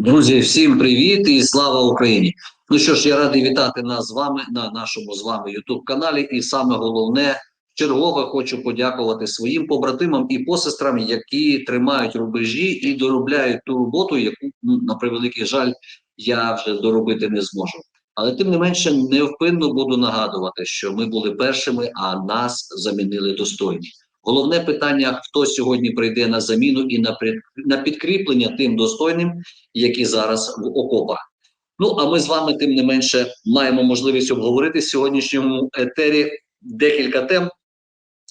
Друзі, всім привіт і слава Україні! Ну що ж, я радий вітати нас з вами на нашому з вами youtube каналі. І саме головне, чергове хочу подякувати своїм побратимам і посестрам, які тримають рубежі і доробляють ту роботу, яку ну, на превеликий жаль я вже доробити не зможу. Але тим не менше невпинно буду нагадувати, що ми були першими, а нас замінили достойні. Головне питання: хто сьогодні прийде на заміну і на підкріплення тим достойним, які зараз в окопах. Ну а ми з вами, тим не менше, маємо можливість обговорити в сьогоднішньому етері декілька тем.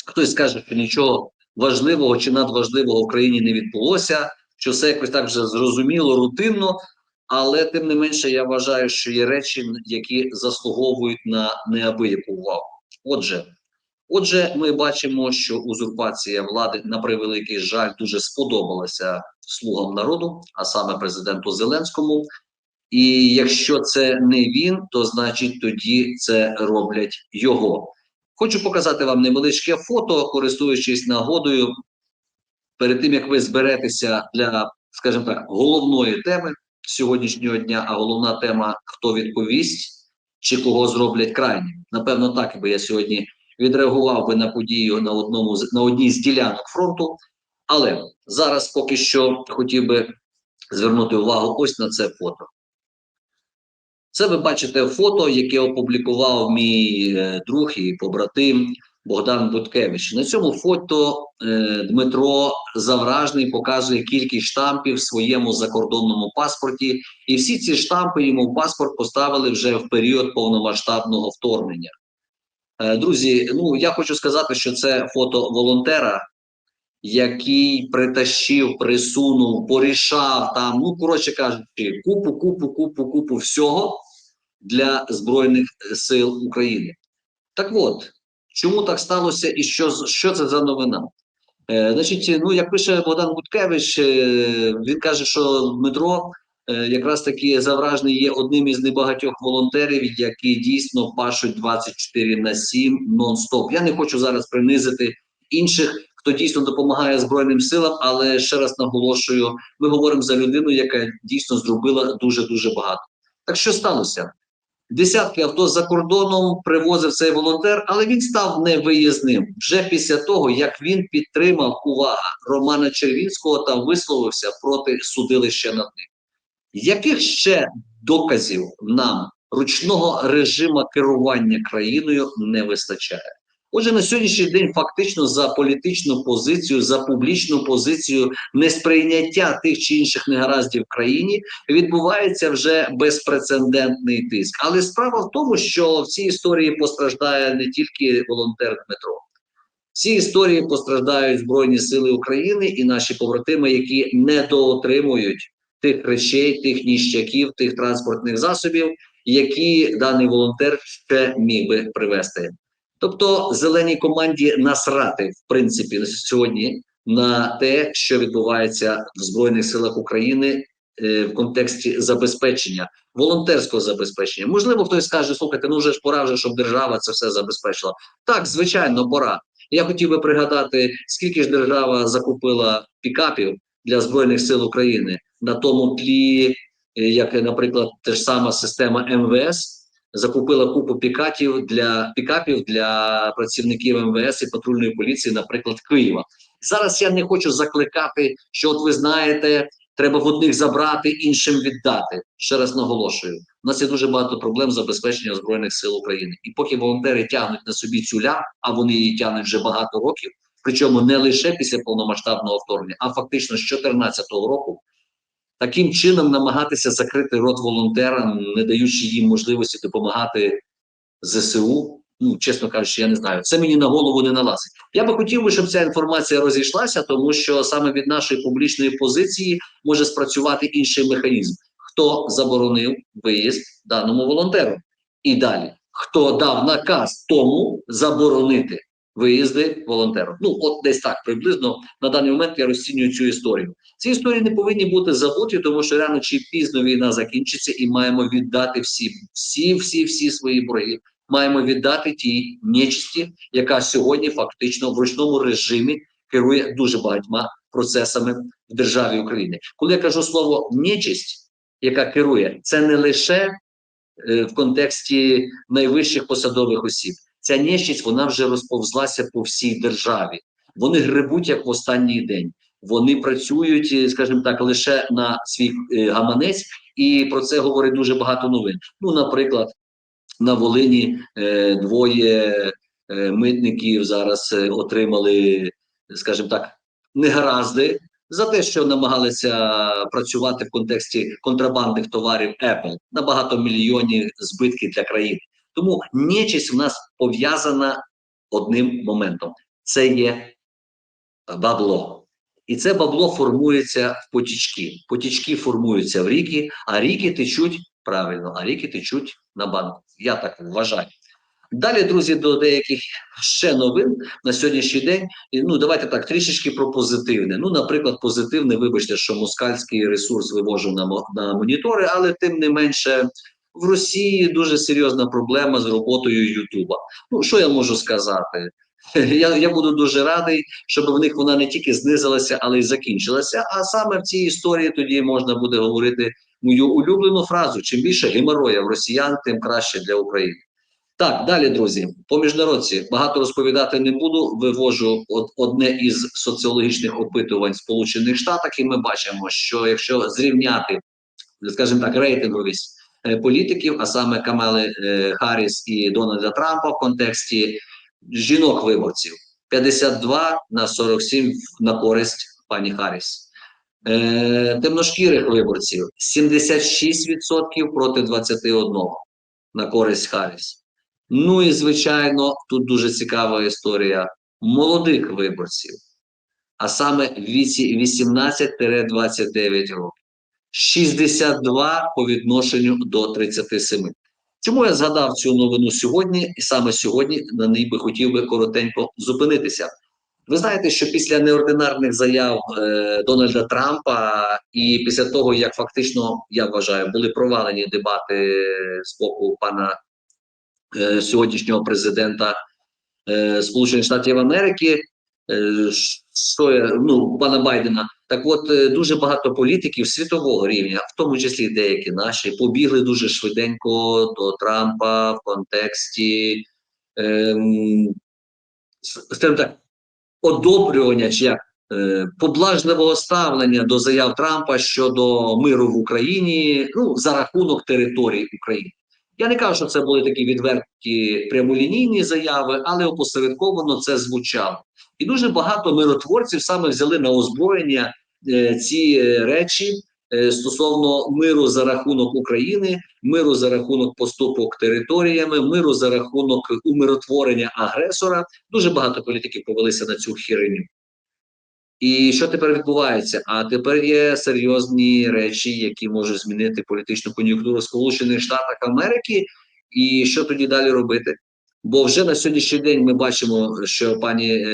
Хтось скаже, що нічого важливого чи надважливого в країні не відбулося, що все якось так вже зрозуміло, рутинно. Але тим не менше, я вважаю, що є речі, які заслуговують на неабияку увагу. Отже. Отже, ми бачимо, що узурпація влади на превеликий жаль дуже сподобалася слугам народу, а саме президенту Зеленському. І якщо це не він, то значить тоді це роблять його. Хочу показати вам невеличке фото, користуючись нагодою, перед тим як ви зберетеся для, скажімо так, головної теми сьогоднішнього дня. А головна тема хто відповість чи кого зроблять крайнім. Напевно, так би я сьогодні відреагував би на подію на одному на одній з ділянок фронту. Але зараз поки що хотів би звернути увагу ось на це фото. Це ви бачите фото, яке опублікував мій е, друг і побратим Богдан Буткевич. На цьому фото е, Дмитро Завражний показує кількість штампів в своєму закордонному паспорті, і всі ці штампи йому в паспорт поставили вже в період повномасштабного вторгнення. Е, друзі, ну я хочу сказати, що це фото волонтера, який притащив, присунув, порішав там, ну коротше кажучи, купу, купу, купу, купу всього для Збройних сил України. Так от, чому так сталося і що що це за новина? Е, Значить, ну як пише Богдан Гудкевич, е, він каже, що Дмитро якраз таки Завражний є одним із небагатьох волонтерів, які дійсно пашуть 24 на 7 нон-стоп. Я не хочу зараз принизити інших, хто дійсно допомагає Збройним силам, але ще раз наголошую: ми говоримо за людину, яка дійсно зробила дуже дуже багато. Так що сталося? Десятки авто за кордоном привозив цей волонтер, але він став невиїзним вже після того, як він підтримав увага Романа Червінського та висловився проти судилища над ним. Яких ще доказів нам ручного режиму керування країною не вистачає? Отже, на сьогоднішній день фактично за політичну позицію, за публічну позицію несприйняття тих чи інших негараздів в країні відбувається вже безпрецедентний тиск. Але справа в тому, що в цій історії постраждає не тільки волонтер Дмитро. В цій історії постраждають Збройні Сили України і наші побратими, які недоотримують тих речей, тих ніщаків, тих транспортних засобів, які даний волонтер ще міг би привезти. Тобто зеленій команді насрати в принципі сьогодні на те, що відбувається в Збройних силах України е, в контексті забезпечення, волонтерського забезпечення. Можливо, хтось скаже: слухайте, ну вже ж пора, вже щоб держава це все забезпечила. Так, звичайно, пора. Я хотів би пригадати, скільки ж держава закупила пікапів для збройних сил України на тому тлі, е, як, наприклад, та ж сама система МВС закупила купу пікатів для пікапів для працівників МВС і патрульної поліції, наприклад, Києва. Зараз я не хочу закликати, що от ви знаєте, треба в одних забрати, іншим віддати. Ще раз наголошую: у нас є дуже багато проблем забезпечення збройних сил України, і поки волонтери тягнуть на собі цю ля, а вони її тягнуть вже багато років. Причому не лише після повномасштабного вторгнення, а фактично з 2014 року таким чином намагатися закрити рот волонтерам, не даючи їм можливості допомагати ЗСУ. Ну, чесно кажучи, я не знаю. Це мені на голову не налазить. Я би хотів би, щоб ця інформація розійшлася, тому що саме від нашої публічної позиції може спрацювати інший механізм. Хто заборонив виїзд даному волонтеру? І далі хто дав наказ тому заборонити виїзди волонтером. Ну, от десь так приблизно на даний момент я розцінюю цю історію. Ці історії не повинні бути забуті, тому що рано чи пізно війна закінчиться, і маємо віддати всі, всі, всі, всі свої борги. Маємо віддати тій нечисті, яка сьогодні фактично в ручному режимі керує дуже багатьма процесами в державі України. Коли я кажу слово нечисть, яка керує, це не лише е, в контексті найвищих посадових осіб. Ця нещість вона вже розповзлася по всій державі. Вони грибуть як в останній день. Вони працюють, е, скажімо так, лише на свій е, гаманець, і про це говорить дуже багато новин. Ну, наприклад, на Волині е, двоє митників зараз отримали, скажімо так, негаразди за те, що намагалися працювати в контексті контрабандних товарів Apple на багатомільйонні збитки для країни. Тому нечість в нас пов'язана одним моментом: це є бабло. І це бабло формується в потічки. Потічки формуються в ріки, а ріки течуть правильно, а ріки течуть на банк. Я так вважаю. Далі, друзі, до деяких ще новин на сьогоднішній день. Ну, давайте так, трішечки про позитивне. Ну, наприклад, позитивне, вибачте, що москальський ресурс вивожу на, на монітори, але тим не менше в Росії дуже серйозна проблема з роботою Ютуба. Ну, що я можу сказати? Я, я буду дуже радий, щоб в них вона не тільки знизилася, але й закінчилася. А саме в цій історії тоді можна буде говорити мою улюблену фразу: чим більше геморроя в росіян, тим краще для України. Так, далі, друзі, по міжнародці багато розповідати не буду. Вивожу од, одне із соціологічних опитувань Сполучених Штатах, і ми бачимо, що якщо зрівняти, скажімо так, рейтинговість політиків, а саме Камали е, Харріс і Дональда Трампа в контексті жінок виборців 52 на 47 на користь пані Харріс. Е, темношкірих виборців 76% проти 21 на користь Харріс. Ну і звичайно, тут дуже цікава історія молодих виборців, а саме віці 18-29 років. 62 по відношенню до 37. Чому я згадав цю новину сьогодні, і саме сьогодні на ній би хотів би коротенько зупинитися. Ви знаєте, що після неординарних заяв е, Дональда Трампа, і після того, як фактично я вважаю, були провалені дебати з боку пана е, сьогоднішнього президента е, Сполучених Штатів Америки, е, що я, ну пана Байдена. Так, от е, дуже багато політиків світового рівня, в тому числі деякі наші, побігли дуже швиденько до Трампа в контексті ем, так, одобрювання чи як е, поблажливого ставлення до заяв Трампа щодо миру в Україні, ну за рахунок території України. Я не кажу, що це були такі відверті прямолінійні заяви, але опосередковано це звучало. І дуже багато миротворців саме взяли на озброєння е, ці е, речі е, стосовно миру за рахунок України, миру за рахунок поступок територіями, миру за рахунок умиротворення агресора. Дуже багато політиків повелися на цю хереню. І що тепер відбувається? А тепер є серйозні речі, які можуть змінити політичну кон'юнктуру Сполучених Штатах Америки. І що тоді далі робити? Бо вже на сьогоднішній день ми бачимо, що пані е,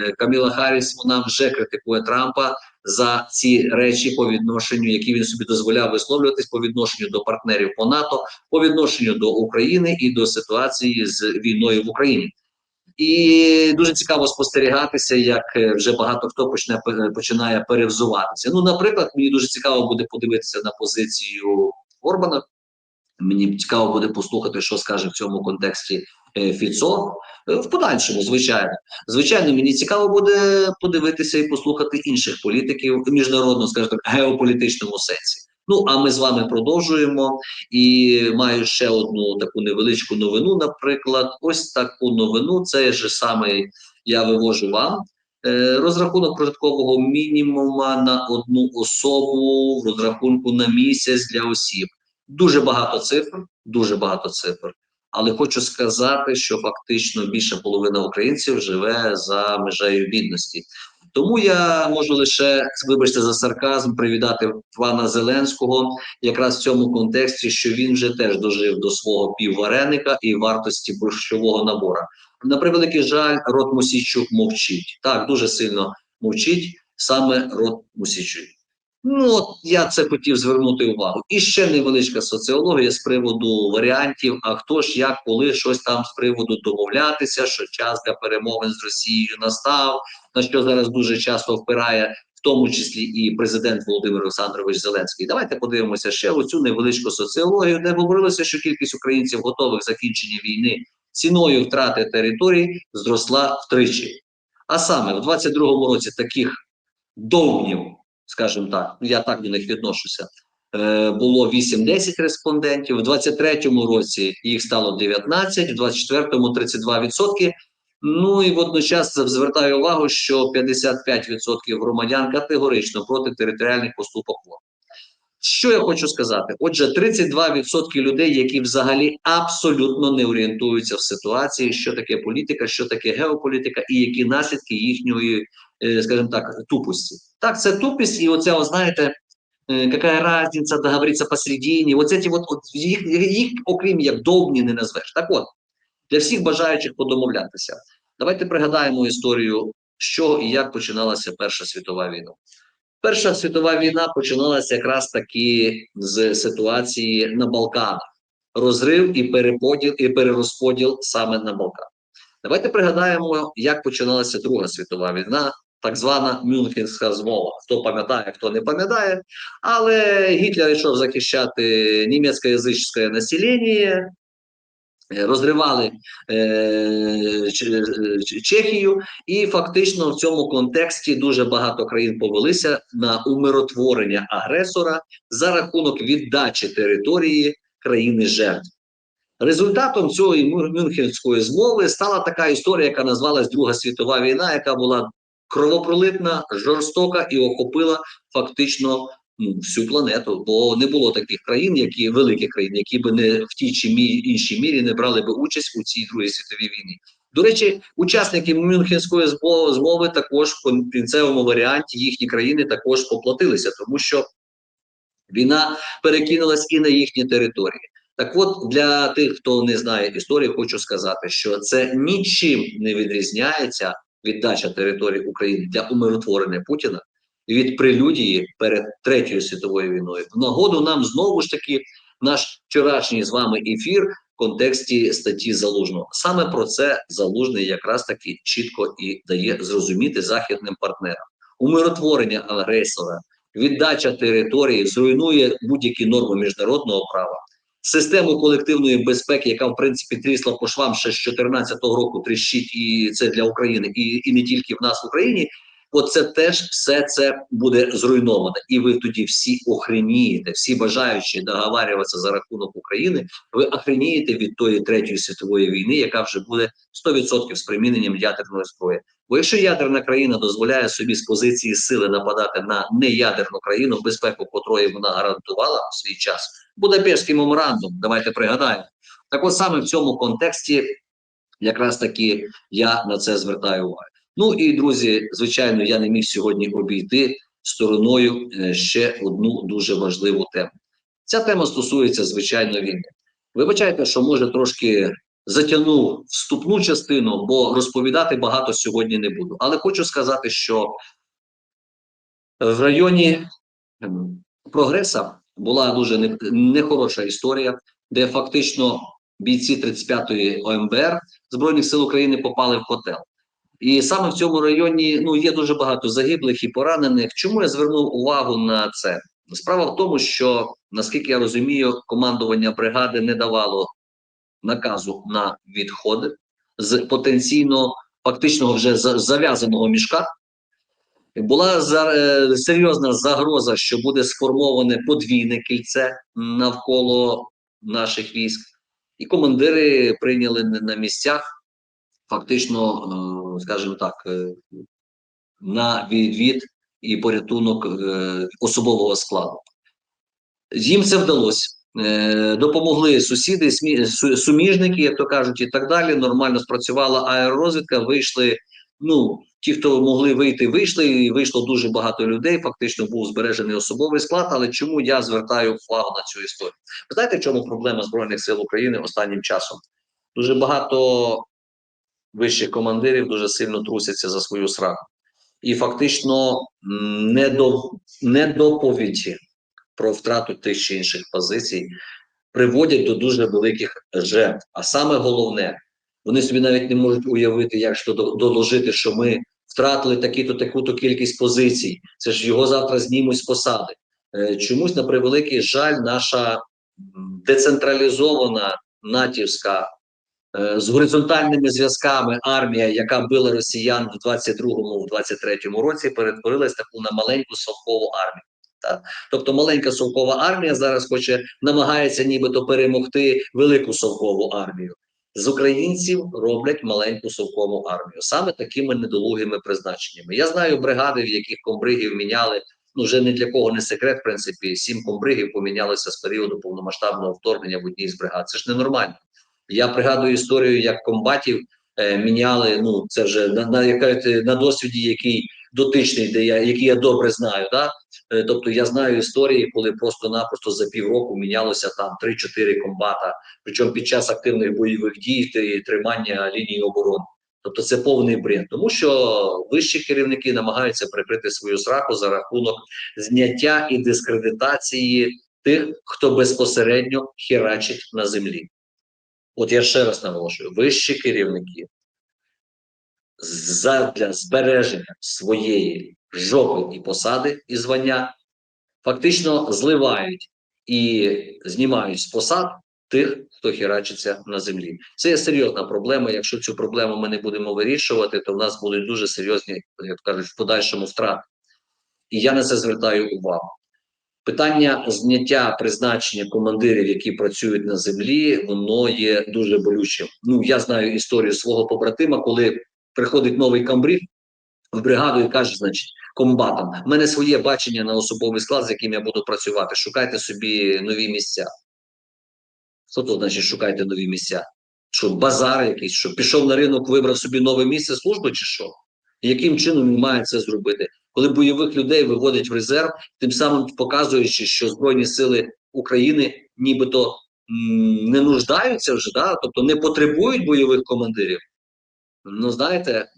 е, Каміла Харріс вона вже критикує Трампа за ці речі по відношенню, які він собі дозволяв висловлюватись по відношенню до партнерів по НАТО, по відношенню до України і до ситуації з війною в Україні. І дуже цікаво спостерігатися, як е, вже багато хто почне починає перевзуватися. Ну, наприклад, мені дуже цікаво буде подивитися на позицію Орбана. Мені цікаво буде послухати, що скаже в цьому контексті е, Фіцо. Е, В подальшому, звичайно, звичайно, мені цікаво буде подивитися і послухати інших політиків в міжнародному, скажімо так, геополітичному сенсі. Ну а ми з вами продовжуємо. І маю ще одну таку невеличку новину. Наприклад, ось таку новину. Це ж саме я вивожу вам. Е, Розрахунок прожиткового мінімума на одну особу в розрахунку на місяць для осіб. Дуже багато цифр, дуже багато цифр. Але хочу сказати, що фактично більша половина українців живе за межею бідності. Тому я можу лише, вибачте за сарказм, привітати пана Зеленського якраз в цьому контексті, що він вже теж дожив до свого піввареника і вартості борщового набора. На превеликий жаль, рот Мосійчук мовчить. Так, дуже сильно мовчить саме рот Мосійчук. Ну, от я це хотів звернути увагу. І ще невеличка соціологія з приводу варіантів. А хто ж як, коли щось там з приводу домовлятися, що час для перемовин з Росією настав, на що зараз дуже часто впирає в тому числі і президент Володимир Олександрович Зеленський. Давайте подивимося ще оцю невеличку соціологію, де говорилося, що кількість українців готових закінчення війни ціною втрати територій зросла втричі. А саме в 22-му році таких довгнів, скажімо так, я так до них відношуся. е, Було 8-10 респондентів, в 23-му році їх стало 19, в 24-му 32%. Ну і водночас звертаю увагу, що 55% громадян категорично проти територіальних поступок ВО. Що я хочу сказати? Отже, 32% людей, які взагалі абсолютно не орієнтуються в ситуації, що таке політика, що таке геополітика, і які наслідки їхньої, е, скажімо так, тупості. Так, це тупість, і оця, о, знаєте, е, яка разниця, договоритися посередині. Оце ті, от, от їх, їх, окрім як довбні, не назвеш. Так от, для всіх бажаючих подомовлятися. Давайте пригадаємо історію, що і як починалася Перша світова війна. Перша світова війна починалася якраз таки з ситуації на Балканах, розрив і переподіл і перерозподіл саме на Балканах. Давайте пригадаємо, як починалася Друга світова війна, так звана Мюнхенська змова. Хто пам'ятає, хто не пам'ятає, але Гітлер йшов захищати німецькоязичне населення, е, розривали е, Ч- Чехію, і фактично в цьому контексті дуже багато країн повелися на умиротворення агресора за рахунок віддачі території країни жертв. Результатом цієї Мюнхенської змови стала така історія, яка назвалась Друга світова війна, яка була кровопролитна, жорстока і охопила фактично ну, всю планету. Бо не було таких країн, які великих країн, які би не в тій чи мі, іншій мірі не брали би участь у цій другій світовій війні. До речі, учасники Мюнхенської змови також в кінцевому варіанті їхні країни також поплатилися, тому що війна перекинулась і на їхні території. Так от для тих, хто не знає історії, хочу сказати, що це нічим не відрізняється віддача території України для умиротворення Путіна від прелюдії перед Третьою світовою війною. В нагоду нам знову ж таки наш вчорашній з вами ефір в контексті статті Залужного. Саме про це Залужний якраз таки чітко і дає зрозуміти західним партнерам. Умиротворення агресора, віддача території зруйнує будь-які норми міжнародного права. Систему колективної безпеки, яка в принципі трісла по швам ще з 2014 року, тріщить і це для України, і, і не тільки в нас в Україні. Оце теж все це буде зруйновано, і ви тоді всі охренієте, всі бажаючі договарюватися за рахунок України. Ви охренієте від тої третьої світової війни, яка вже буде 100% з приміненням ядерної зброї. Бо якщо ядерна країна дозволяє собі з позиції сили нападати на неядерну країну, безпеку котрої вона гарантувала у свій час, Будапештський меморандум, давайте пригадаємо. Так от саме в цьому контексті, якраз таки я на це звертаю увагу. Ну і друзі, звичайно, я не міг сьогодні обійти стороною е, ще одну дуже важливу тему. Ця тема стосується звичайно війни. Вибачайте, що може трошки затягнув вступну частину, бо розповідати багато сьогодні не буду. Але хочу сказати, що в районі ем, прогреса була дуже нехороша історія, де фактично бійці 35-ї ОМБР Збройних сил України попали в котел. І саме в цьому районі ну є дуже багато загиблих і поранених. Чому я звернув увагу на це? Справа в тому, що наскільки я розумію, командування бригади не давало наказу на відходи з потенційно фактичного вже за- зав'язаного мішка. Була е, серйозна загроза, що буде сформоване подвійне кільце навколо наших військ, і командири прийняли на- місцях фактично, е, скажімо так, е, на відвід і порятунок особового складу. Їм це вдалося. Допомогли сусіди, суміжники, як то кажуть, і так далі. Нормально спрацювала аеророзвідка. Вийшли. Ну, ті, хто могли вийти, вийшли. І вийшло дуже багато людей. Фактично був збережений особовий склад. Але чому я звертаю увагу на цю історію? Ви знаєте, в чому проблема збройних сил України останнім часом? Дуже багато вищих командирів дуже сильно трусяться за свою сраку. І фактично недоповіді про втрату тих чи інших позицій приводять до дуже великих жертв. А саме головне, вони собі навіть не можуть уявити, як то доложити, що ми втратили такі-то таку-то кількість позицій. Це ж його завтра знімуть з посади. Е, Чомусь на превеликий жаль, наша децентралізована натівська е, з горизонтальними зв'язками армія, яка била росіян в 22-му, в 23-му році, перетворилась таку на маленьку совкову армію. Так? Тобто маленька совкова армія зараз хоче намагається нібито перемогти велику совкову армію. З українців роблять маленьку совкову армію саме такими недолугими призначеннями. Я знаю бригади, в яких комбригів міняли. Ну вже не для кого не секрет, в принципі, сім комбригів помінялися з періоду повномасштабного вторгнення в одній з бригад. Це ж ненормально. Я пригадую історію, як комбатів е, міняли. Ну це вже на на, на досвіді, який дотичний, де я який я добре знаю. Да? Е, тобто я знаю історії, коли просто-напросто за півроку мінялося там 3-4 комбата, причому під час активних бойових дій і тримання лінії оборони. Тобто це повний бред, тому що вищі керівники намагаються прикрити свою сраку за рахунок зняття і дискредитації тих, хто безпосередньо херачить на землі. От я ще раз наголошую: вищі керівники задля збереження своєї жопи і посади і звання фактично зливають і знімають з посад тих, хто херачиться на землі. Це є серйозна проблема. Якщо цю проблему ми не будемо вирішувати, то в нас будуть дуже серйозні, як кажуть, в подальшому втрати. І я на це звертаю увагу. Питання зняття призначення командирів, які працюють на землі, воно є дуже болючим. Ну я знаю історію свого побратима, коли приходить новий камбриг в бригаду і каже, значить, комбатам, в мене своє бачення на особовий склад, з яким я буду працювати. Шукайте собі нові місця. Що тут значить шукайте нові місця? Що базар якийсь, що пішов на ринок, вибрав собі нове місце служби, чи що? Яким чином він має це зробити? Коли бойових людей виводять в резерв, тим самим показуючи, що Збройні сили України нібито не нуждаються вже, да? тобто не потребують бойових командирів. Ну, знаєте,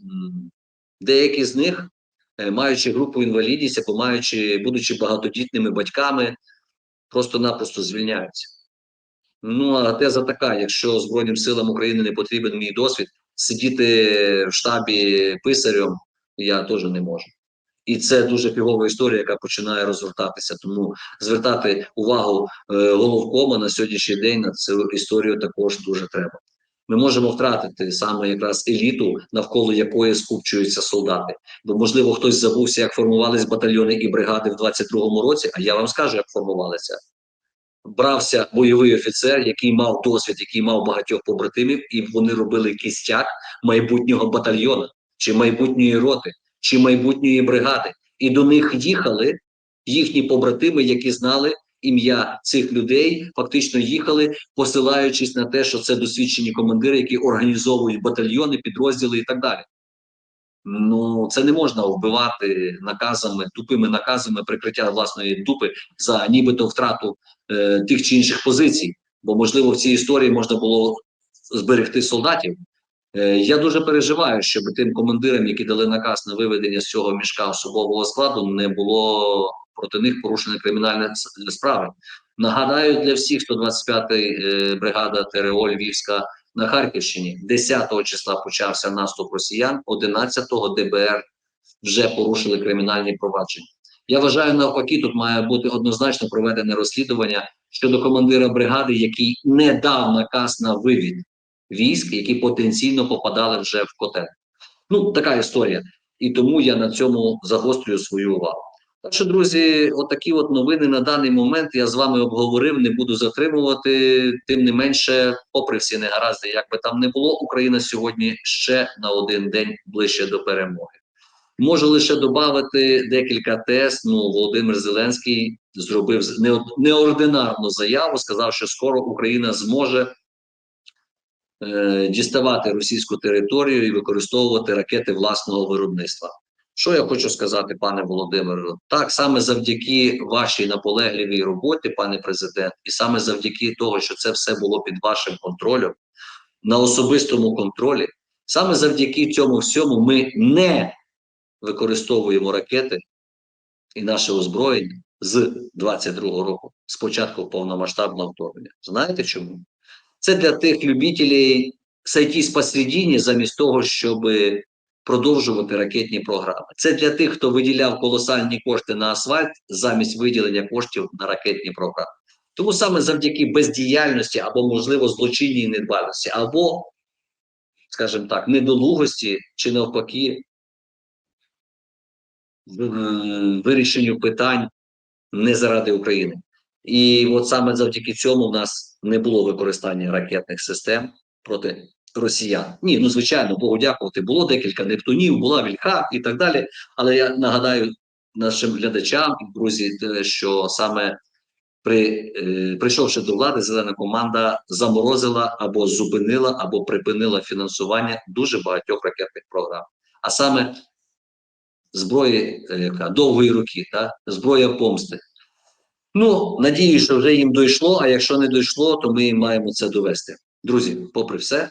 деякі з них, е, маючи групу інвалідність або маючи, будучи багатодітними батьками, просто-напросто звільняються. Ну, а теза така: якщо Збройним силам України не потрібен мій досвід, сидіти в штабі писарем я теж не можу. І це дуже фігова історія, яка починає розгортатися. Тому звертати увагу е, головкома на сьогоднішній день на цю історію також дуже треба. Ми можемо втратити саме якраз еліту, навколо якої скупчуються солдати. Бо, можливо, хтось забувся, як формувались батальйони і бригади в 22-му році. А я вам скажу, як формувалися. Брався бойовий офіцер, який мав досвід, який мав багатьох побратимів, і вони робили кістяк майбутнього батальйону, чи майбутньої роти, чи майбутньої бригади. І до них їхали їхні побратими, які знали ім'я цих людей, фактично їхали, посилаючись на те, що це досвідчені командири, які організовують батальйони, підрозділи і так далі. Ну, це не можна вбивати наказами, тупими наказами прикриття власної дупи за нібито втрату е, тих чи інших позицій. Бо, можливо, в цій історії можна було зберегти солдатів. Е, я дуже переживаю, щоб тим командирам, які дали наказ на виведення з цього мішка особового складу, не було проти них порушення кримінальної справи. Нагадаю для всіх, 125-й е, бригада ТРО Львівська на Харківщині 10-го числа почався наступ росіян, 11-го ДБР вже порушили кримінальні провадження. Я вважаю, навпаки, тут має бути однозначно проведене розслідування щодо командира бригади, який не дав наказ на вивід військ, які потенційно попадали вже в котел. Ну, така історія. І тому я на цьому загострюю свою увагу. Так що, друзі, отакі от новини на даний момент я з вами обговорив, не буду затримувати. Тим не менше, попри всі негаразди, як би там не було, Україна сьогодні ще на один день ближче до перемоги. Можу лише додати декілька тез. Ну, Володимир Зеленський зробив неординарну заяву, сказав, що скоро Україна зможе е, діставати російську територію і використовувати ракети власного виробництва. Що я хочу сказати, пане Володимире? Так, саме завдяки вашій наполегливій роботі, пане президент, і саме завдяки того, що це все було під вашим контролем, на особистому контролі, саме завдяки цьому всьому ми не використовуємо ракети і наше озброєння з 22-го року, з початку повномасштабного вторгнення. Знаєте чому? Це для тих любителів сойтись посередині, замість того, щоб продовжувати ракетні програми. Це для тих, хто виділяв колосальні кошти на асфальт замість виділення коштів на ракетні програми. Тому саме завдяки бездіяльності або, можливо, злочинній недбалості, або, скажімо так, недолугості чи навпаки вирішенню питань не заради України. І от саме завдяки цьому в нас не було використання ракетних систем проти росіян. Ні, ну звичайно, Богу дякувати. Було декілька Нептунів, була Вільха і так далі. Але я нагадаю нашим глядачам і друзі, що саме при е, прийшовши до влади, зелена команда заморозила або зупинила, або припинила фінансування дуже багатьох ракетних програм. А саме зброї е, яка, довгої руки, та зброя помсти. Ну, надію, що вже їм дійшло, а якщо не дійшло, то ми маємо це довести. Друзі, попри все,